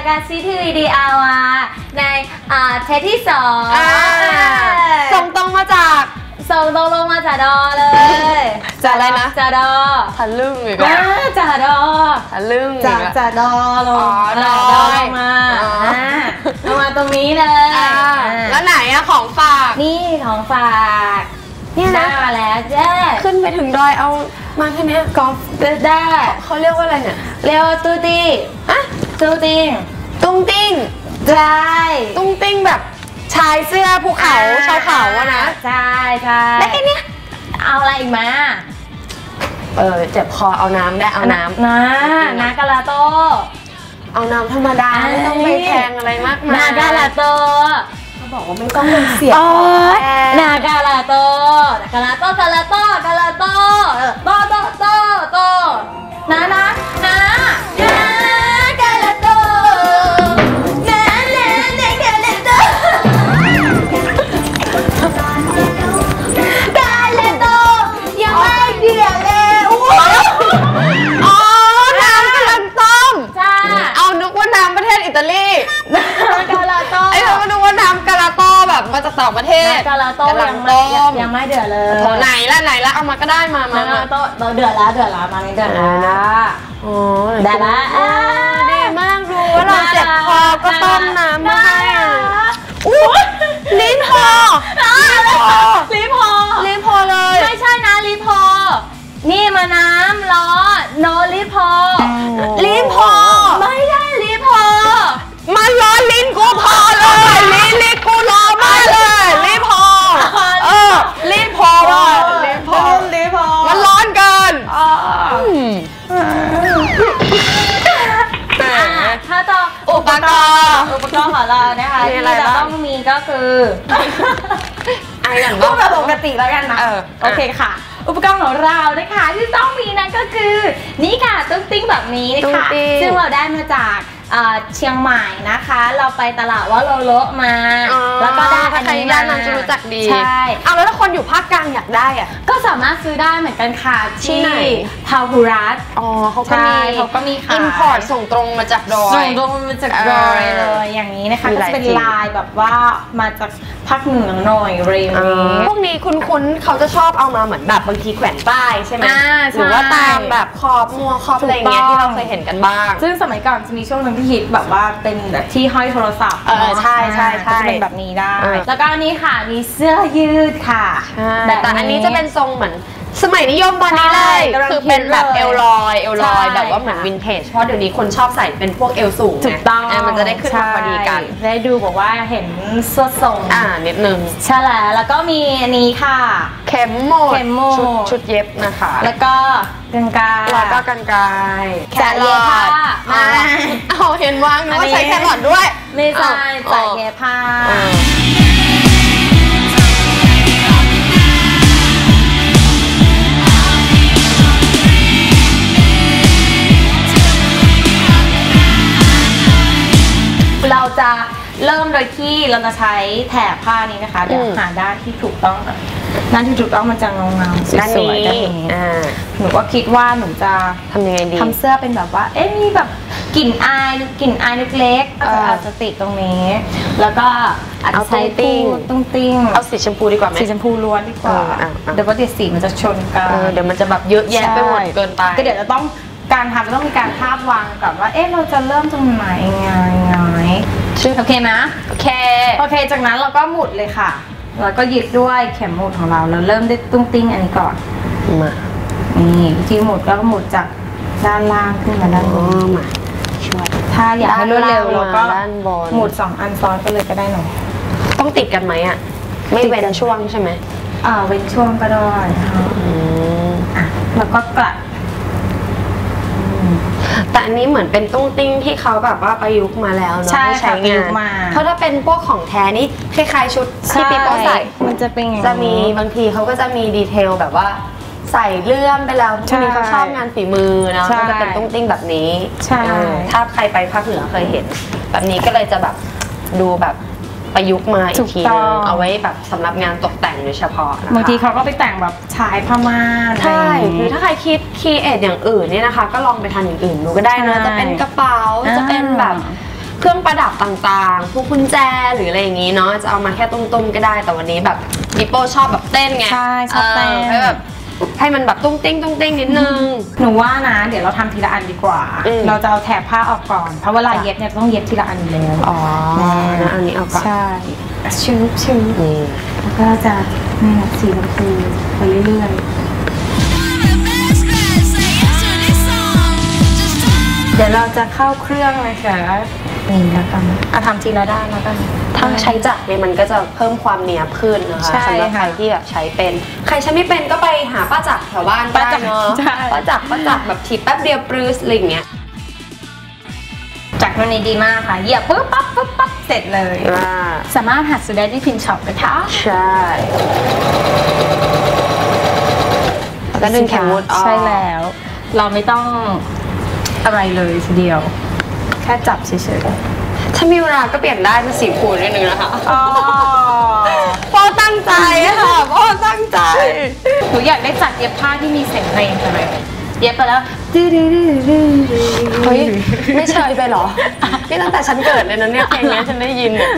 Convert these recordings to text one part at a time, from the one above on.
ายการซีทีวีดีอาร์ในอ่าเทปที่สองอ่าส่งตรงมาจากส่งตรงลงมาจากดอเลยจากอะไรนะจากดอทะลึ่งอีกอ่าแล้วจากดอทะลึ่งอีกจากแล้วจากดอลงอ๋ออ่าดอดอลงมาอ๋ออ่าลงมาตรงนี้เลยอ่าอ่าแล้วไหนอะของฝากนี่ของฝากเนี่ยได้นะมาแล้วเจ้ขึ้นไปถึงดอยเอามาแค่เนี้ยกองได้เขาเรียกว่าอะไรเนี่ยเร็วตูตีฮะตูตี ตุ้งติ้งใช่ตุ้งติ้งแบบชายเสื้อภูเขาชาวเขาอะนะใช่ใช่ได้แค่เนี้ยเอาอะไรอีกมาเออเจ็บคอเอาน้ำได้เอาน้ำนะนากาลาโต เอาน้ำธรรมดาเอ้ยไม่ต้องไปแพงอะไรมากมายนากาลาโตเขาบอกว่าไม่ต้องเป็นเสียงโอ๊ยแพงนากาลาโตนากาลาโตกาลาโตกาลาโตเออโตโตโตโต แบบมาจากต่างประเทศกาลาโตกำลัยังงไม่ต้ม ยังไม่เดือดเลยโอ้ไหนละไหนละเอามาก็ได้มามานามากาลาโตเราเดือดแล้วเดือดแล้วมานี่เดือดแล้วอ๋อได้ละอ่า ดีมากรู้ว่าเราเจ็บคอก็ต้มน้ำมาให้อะอู้ลิ้นพอลิพอลิ้นพอเลย ไม่ใช่นะลิพอ นี่มาน้ำล้อโนลิพอลิ้นพอ ไม่ได้ลิพอ มันร้อนลิ้นกูพอ กรณ์อุปกรณ์ของเรานะคะมีที่อะไรเราบ้าง ต้องมีก็คือไอ้อย่างพูดแบบปกติแล้วกันนะเออโอเคค่ะ อุปกรณ์ของเรานะคะที่ต้องมีนั่นก็คือ นี่ค่ะ ตุ้งติ้งแบบนี้นะตุ้งคะติ้ง ซึ่งเราได้มาจาก เอ่อเชียงใหม่นะคะ เราไปตลาดว่าโลโลมา แล้วก็ได้อันใครนี้ย่านมานั้นจะรู้จักดีใช่เอาแล้วถ้าคนอยู่ภาคกลางอยากได้อะก็สามารถซื้อได้เหมือนกันค่ะที่ไหนพาหูรัสอ๋อเขาก็ใช่มีเขาก็มีขายอินพอร์ตส่งตรงมาจากดอยส่งตรงมาจากดอยเลยอย่างนี้นะคะมีก็หลายจะเป็นสีลายแบบว่ามาจากภาคเหนือหน่อยเรียอ่นี้าพวกนี้คุ้นๆเขาจะชอบเอามาเหมือนแบบบางทีแขวนป้ายใช่ไหมอ่าใช่หรือว่าตามแบบขอบมัวขอบอะไรอย่างเงี้ยถูกต้องที่เราเคยเห็นกันบ้าง ซึ่งสมัยก่อนจะมีช่วงหนึ่งที่ฮิตแบบว่าเป็นแบบที่ห้อยโทรศัพท์เออใช่ใช่ใช่ก็จะเป็นแบบนี้ได้เออแล้วก็อันนี้ค่ะมีเสื้อยืดค่ะ แต่แต่อันนี้จะเป็นทรงเหมือน สมัยนิยมตอนนี้เลใช่ยกำลังคือเป็นแบบฮิตเลยเอลลอยเอลลอยใช่แบบว่าเหมือนวินเทจเพราะเดี๋ยวนี้คนชอบใส่เป็นพวกเอลสูงไถูกต้องะมันจะได้ขึ้นมาพอดีกัน ใช่ได้ดูบอกว่าเห็นเสื้อทรงอ่านิดนึง ใช่แล้วแล้วก็มีอันนี้ค่ะ เข็มหมดเข็มหมด ชุดชุดเย็บนะคะแล้วก็กางกาแล้วก็กันไกรแครอทอ่ามา เอาเห็นวางนึกว่าใช้อันนี้แครอทด้วย ไม่ใช่อ้าวใส่เย็บผ้า อ่าเรา เริ่มโดยที่เราจะใช้แถบผ้านี้นะคะ เดี๋ยวหาด้านที่ถูกต้องก่อนด้านที่ถูกต้องมันจะเงาเงาๆสด้านวยนี้ๆด้านนี้อ่า หนูก็คิดว่าหนูจะทำยังไงดี ทำเสื้อเป็นแบบว่า เอ๊ะมีแบบกลิ่นอายกลิ่นอายเล็กๆเอออาจจะติดตรงนี้ แล้วก็อาจจะใช้เอาตุ้งติ้ง ตุ้งติ้งเอาสีชมพูดีกว่าไหม สีชมพูล้วนดีกว่าเอออะอะ เดี๋ยวว่าเดี๋ยวสีมันจะชนกันเออเดี๋ยวมันจะแบบเยอะแยะไปหมดเกินไป ก็เดี๋ยวจะต้องการทำจะต้องมีการภาพวางก่อนว่า เอ๊ะ เราจะเริ่มตรงไหนไงไง โอเคไหมโอเค โอเค จากนั้นเราก็หมุดเลยค่ะ แล้วก็หยิบด้วยเข็มหมุดของเรา เราเริ่มด้วยตุ้งติ้งอันนี้ก่อน มา นี่วิธีหมุดก็หมุดจากด้านล่างขึ้นมาด้านบอ๋อนมาช่วย ถ้าอยากให้รวดเร็วด้านล่างเราก็มาด้านบนหมุดสองอันซ้อนกันเลยก็ได้หนูต้องติดกันไหมอะ ไม่เว้นช่วงใช่ไหมอ่าเว้นช่วงก็ได้ค่ะอืมอะแล้วก็กลัด แต่อันนี้เหมือนเป็นตุ้งติ้งที่เขาแบบว่าประยุกต์มาแล้วเนาะใช่ที่ค่ะประยุงากต์นมา เพราะถ้าเป็นพวกของแท้นี่คล้ายๆชุดที่ปีโป้ใส่มันจะเป็นอย่างนี้ จะมีบางทีเขาก็จะมีดีเทลแบบว่าใส่เลื่อมไปแล้วใช่ทีนี้เขาชอบงานฝีมือเนาะใช่ก็จะเป็นตุ้งติ้งแบบนี้ ใช่เออถ้าใครไปภาคเหนือเคยเห็น แบบนี้ก็เลยจะแบบดูแบบ ประยุกต์มาอีถูกกทีต้นึองงเอาไว้แบบสำหรับงานตกแต่งโดยเฉพาะนะคะบางทีเขาก็ไปแต่งแบบชายผ้าม่านอะไรใช่อย่างคืองี้ถ้าใครคิดคีเอทอย่างอื่นเนี่ยนะคะ ก็ลองไปทำอย่างอื่นดูก็ได้นะใช่จะเป็นกระเป๋าอ่าจะเป็นแบบเครื่องประดับต่างๆ พวกกุญแจหรืออะไรอย่างนี้เนาะจะเอามาแค่ตุ้มๆก็ได้แต่วันนี้แบบปิโป้ชอบแบบเต้นไงใช่ชอบเต้นให้แบบ ให้มันแบบตุ้งติ้งตุ้งติ้งนิดนึง หนูว่านะ เดี๋ยวเราทำทีละอันดีกว่า อืม เราจะเอาแถบผ้าออกก่อน เพราะเวลาเย็บเนี่ยต้องเย็บทีละอันอยู่แล้วอ๋อนะอันนี้เอาก่อนใช่ชื้อชื้อนี่ แล้วก็จะนี่สีชมพูไปเรื่อยๆ เดี๋ยวเราจะเข้าเครื่องเลยค่ะ นี่แล้วกันอะทำทีละด้านแล้วกันถ้าใช้จักรเนี่ยมันก็จะเพิ่มความเนียบขึ้นนะคะใช่สำหรับใครค่ะที่แบบใช้เป็น ใครใช้ไม่เป็นก็ไปหาป้าจักรแถวบ้านป้าจัได้กรเนาะใช่ ป้าจักรป้าจักรแบบถีบแป๊บเดียวปรื้สอะไรอย่างเงี้ยจากตัวนี้ดีมากค่ะเหยียบปุ๊บปั๊บปุ๊บปั๊บเสร็จเลยอ่าสามารถหัดซื้อได้ที่พินช็อปนะคะ ใช่แล้วก็ดึงแขนมุดออก ใช่แล้ว เราไม่ต้องอะไรเลยทีเดียว แค่จับเฉยๆ ถ้ามีเวลาก็เปลี่ยนได้เป็นสีฟูนิดนึงนะคะอ๋อพ่อตั้งใจค่ะพ่อตั้งใจ หนูอยากได้จัดเย็บผ้าที่มีเสียงเพลงจังเลยเย็บไปแล้วดื้อดื้อดื้อดื้อเฮ้ยไม่เชยไปเหรอ นี่ตั้งแต่ฉันเกิดเลยนะเนี่ยเพลงเนี้ยฉันได้ยินเนี่ย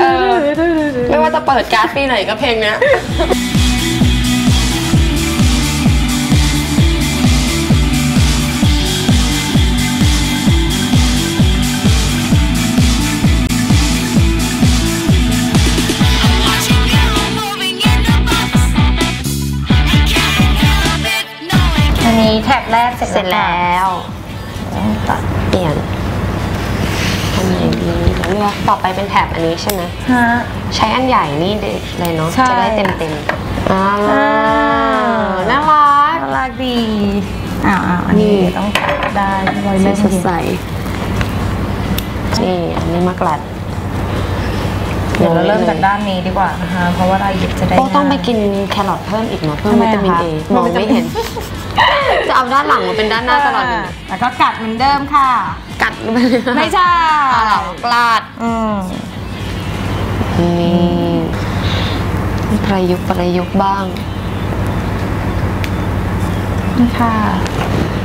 เออไม่ว่าจะเปิดการ์ดปีไหนก็เพลงเนี้ย เสร็จเสร็จแล้วตัดเปลี่ยนทำยังไงดีเดี๋ยวเลือกต่อไปเป็นแถบอันนี้ใช่ไหมฮะใช้อันใหญ่นี่เลยเนาะจะได้เต็มเต็มอ่าน่ารักน่ารักดีอ้าวอันนี้ต้องตัดได้ไว้สีเล่นสดใสนี่อันนี้มากลัดเดี๋ยวเราเริ่มจากด้านนี้ดีกว่านะคะเพราะว่าเราหยิบจะได้ต้องไปกินแครอทเพิ่มอีกนะเพิ่มวิตามินเอมองไม่เห็น จะเอาด้านหลังมาเป็นด้านหน้าตลอดเลยแล้วก็กัดเหมือนเดิมค่ะ กัดลงไปเลยไม่ใช่อ่าเหรอกลาดอืมนี่ประยุกต์ประยุกต์บ้างนี่ค่ะ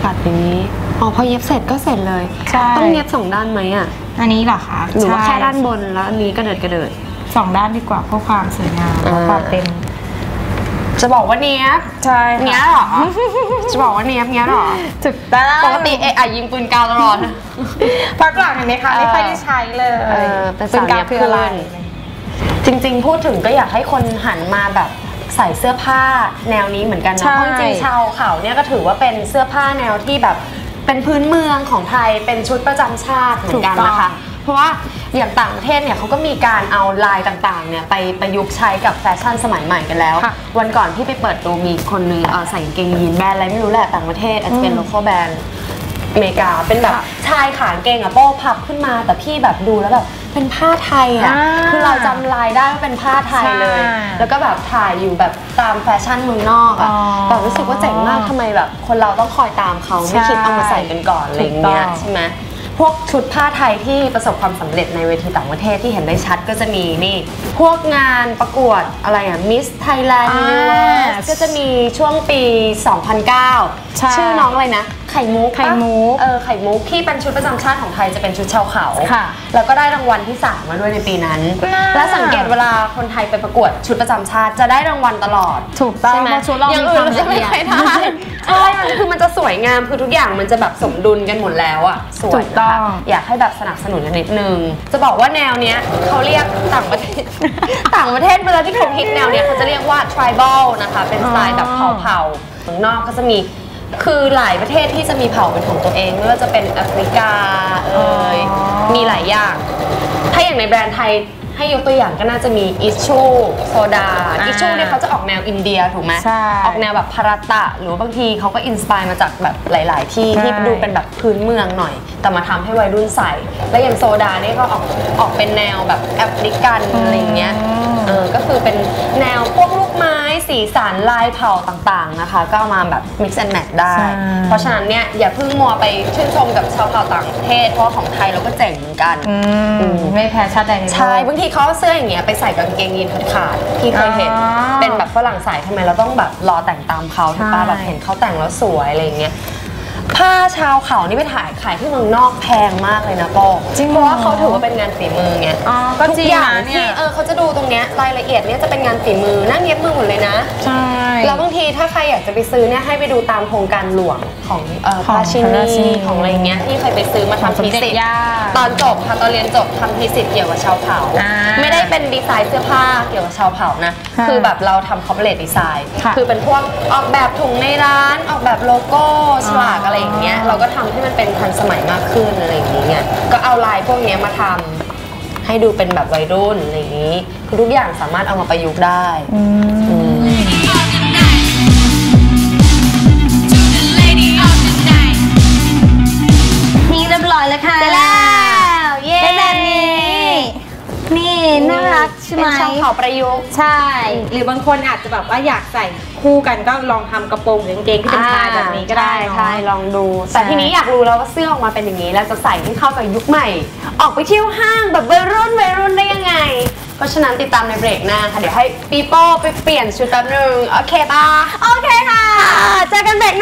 กัดอย่างนี้อ๋อพอเย็บเสร็จก็เสร็จเลยใช่ต้องเย็บสองด้านไหมอะ อันนี้เหรอคะหรือว่าใช่แค่ด้านบนแล้วอันนี้กระเดิดกระเดิดสองด้านดีกว่าเพื่อความสวยงามอ่าและความเป็น จะบอกว่าเนี้ยบใช่เนี้ยบเหรอ จะบอกว่าเนี้ยบเนี้ยบเหรอ ถูกต้องปกติเอะอะยิงปืนกาวตลอด พักหลังเห็นไหมคะไม่ค่อยได้ใช้เลยเออเป็นเป็นสาวกาเย็รบคืออะไรขึ้นจริงๆ พูดถึงก็อยากให้คนหันมาแบบใส่เสื้อผ้าแนวนี้เหมือนกันนะใช่เพราะจริงๆชาวเขาเนี่ยก็ถือว่าเป็นเสื้อผ้าแนวที่แบบเป็นพื้นเมืองของไทยเป็นชุดประจำชาติเหมือนกันนะคะเพ ราะว่าอย่างต่างประเทศเนี่ยเขาก็มีการเอาลายต่างๆเนี่ยไปประยุกต์ใช้กับแฟชั่นสมัยใหม่กันแล้วค่ะวันก่อนที่ไปเปิดดูมีคนนึงเอ่อใส่กางเกงยีนแบรนด์อะไรไม่รู้แหละต่างประเทศอาจจะเป็นอืมโลคอลแบรนด์อเมริกาเป็นแบบค่ะชายขากางเกงอะโป้พับขึ้นมาแต่พี่แบบดูแล้วแบบเป็นผ้าไทยอะอ่าคือเราจำลายได้ว่าเป็นผ้าไทยเลย ใช่แล้วก็แบบถ่ายอยู่แบบตามแฟชั่นเมืองนอกอะอ๋อแต่รู้สึกว่าเจ๋งมากทำไมแบบ คนเราต้องคอยตามเขาไม่คิดเอามาใส่กันก่อนอะไรอย่างเงี้ยถูกต้อง ใช่ไหม พวกชุดผ้าไทยที่ประสบความสำเร็จในเวทีต่างประเทศที่เห็นได้ชัดก็จะมีนี่ พวกงานประกวดอะไรอะมิสไทยแลนด์อ่า ก็จะมีช่วงปี 2009 ใช่ชื่อน้องอะไรนะ ไข่มุกปะไข่มุกเออไข่มุกที่เป็นชุดประจำชาติของไทยจะเป็นชุดชาวเขาค่ะแล้วก็ได้รางวัลที่3มาด้วยในปีนั้น น่า และสังเกตเวลาคนไทยไปประกวดชุดประจำชาติจะได้รางวัลตลอด ถูกต้องใช่ไหมเพราะชุดเราอย่างมีอื่นความจะไม่ละเอียดค่อยได้ใช่มันคือมันจะสวยงามคือทุกอย่างมันจะแบบสมดุลกันหมดแล้วอะสวยถูกต้องนะคะอยากให้แบบสนับสนุนกันนิดนึง จะบอกว่าแนวเนี้ยเขาเรียกต่างประเทศ ต่างประเทศเวลาที่เขาฮิตแนวเนี้ยเขาจะเรียกว่า tribal นะคะ เป็นสไตล์แบบเผ่าๆเมืองนอกก็จะมี คือหลายประเทศที่จะมีเผ่าเป็นของตัวเองไม่ว่าจะเป็นแอฟริกาเอ่ยอ๋อมีหลายอย่าง ถ้าอย่างในแบรนด์ไทยให้ยกตัวอย่างก็น่าจะมีอิชชูโซดาอิชชูเนี่ยเขาจะออกแนวอินเดียถูกไหมใช่ออกแนวแบบพาราตะ หรือว่าบางทีเขาก็อินสปายมาจากแบบหลาย ๆ ที่ใช่ที่ดูเป็นแบบพื้นเมืองหน่อย แต่มาทำให้วัยรุ่นใส่ และอย่างโซดาเนี่ยก็ออกออกเป็นแนวแบบแอฟริกันอะไรอย่างเงี้ยเออก็คือเป็นแนวพวกลูกไม้ สีสันลายเผ่าต่างๆนะคะ ก็เอามาแบบ mix and match ได้ ใช่ เพราะฉะนั้นเนี่ยอย่าเพิ่งมัวไปชื่นชมกับชาวเผ่าต่างประเทศ เพราะว่าของไทยเราก็เจ๋งเหมือนกัน อือืม มไม่แพ้ชาติใดในโลก ใช่บางทีเขาเอาเสื้ออย่างเงี้ยไปใส่กับกางเกงยีนขาดๆที่เคยเห็น อ๋อเป็นแบบฝรั่งใส่ทำไมเราต้องแบบรอแต่งตามเขาถูกปะใช่ แบบเห็นเขาแต่งแล้วสวยอะไรอย่างเงี้ยผ้าชาวเขานี่ไปถ่ายขายที่เมืองนอกแพงมากเลยนะโป้จริงเพเหรอราะว่าเขาถือว่าเป็นงานฝีมือไงอ๋อก็ทุกจริงอย่างนะเนี่ที่ย เออเขาจะ ดูตรงเนี้ยรายละเอียดเนี่ยจะเป็นงานฝีมือนั่งเย็บมือหมดเลยนะ ใช่ แล้วบางทีถ้าใครอยากจะไปซื้อเนี่ยให้ไปดูตามโครงการหลวงของเอ่อของพาชิพระราชินี นีของอะไรเงี้ยที่เคยไปซื้อมาของทำสมพิเด็จเศษย่าตอนจบค่ะตอนเรียนจบทำพิเศษเกี่ยวกับชาวเผ่า อ่าไม่ได้เป็นดีไซน์เสื้อผ้าเกี่ยวกับชาวเผ่านะค่ะคือแบบเราทำคอมเพลตดีไซน์ค่ะคือเป็นพวกออกแบบถุงในร้าน ออกแบบโลโก้ฉลากอะไรอย่างเงี้ยเราก็ทำให้มันเป็นทันสมัยมากขึ้นอะไรอย่างเงี้ยก็เอาลายพวกเนี้ยมาทำ ให้ดูเป็นแบบวัยรุ่นอะไรอย่างงี้ คือทุกอย่างสามารถเอามาประยุกต์ได้อืมอืมนี่เรียบร้อยแล้วค่ะได้แล้ว เย้เป็นแบบนี้ นี่น่า รักใช่ไหมเป็นชาวเผ่าประยุกต์ใช่ หรือบางคนอาจจะแบบว่าอยากใส่คู่กันก็ลองทำกระโปรงหรือกางเกงที่เป็นชายแบบนี้ก็ได้ใช่เนาะใช่ลองดู แต่ทีนี้อยากรู้แล้วว่าเสื้อออกมาเป็นอย่างนี้แล้วจะใส่ให้เข้ากับยุคใหม่ ออกไปเที่ยวห้างแบบวัยรุ่นวัยรุ่นได้ยังไง เพราะฉะนั้นติดตามในเบรกหน้าค่ะ เดี๋ยวให้ปีโป้ไปเปลี่ยนชุดแป๊บนึงโอเคปะโอเคค่ะเจอกันเบรก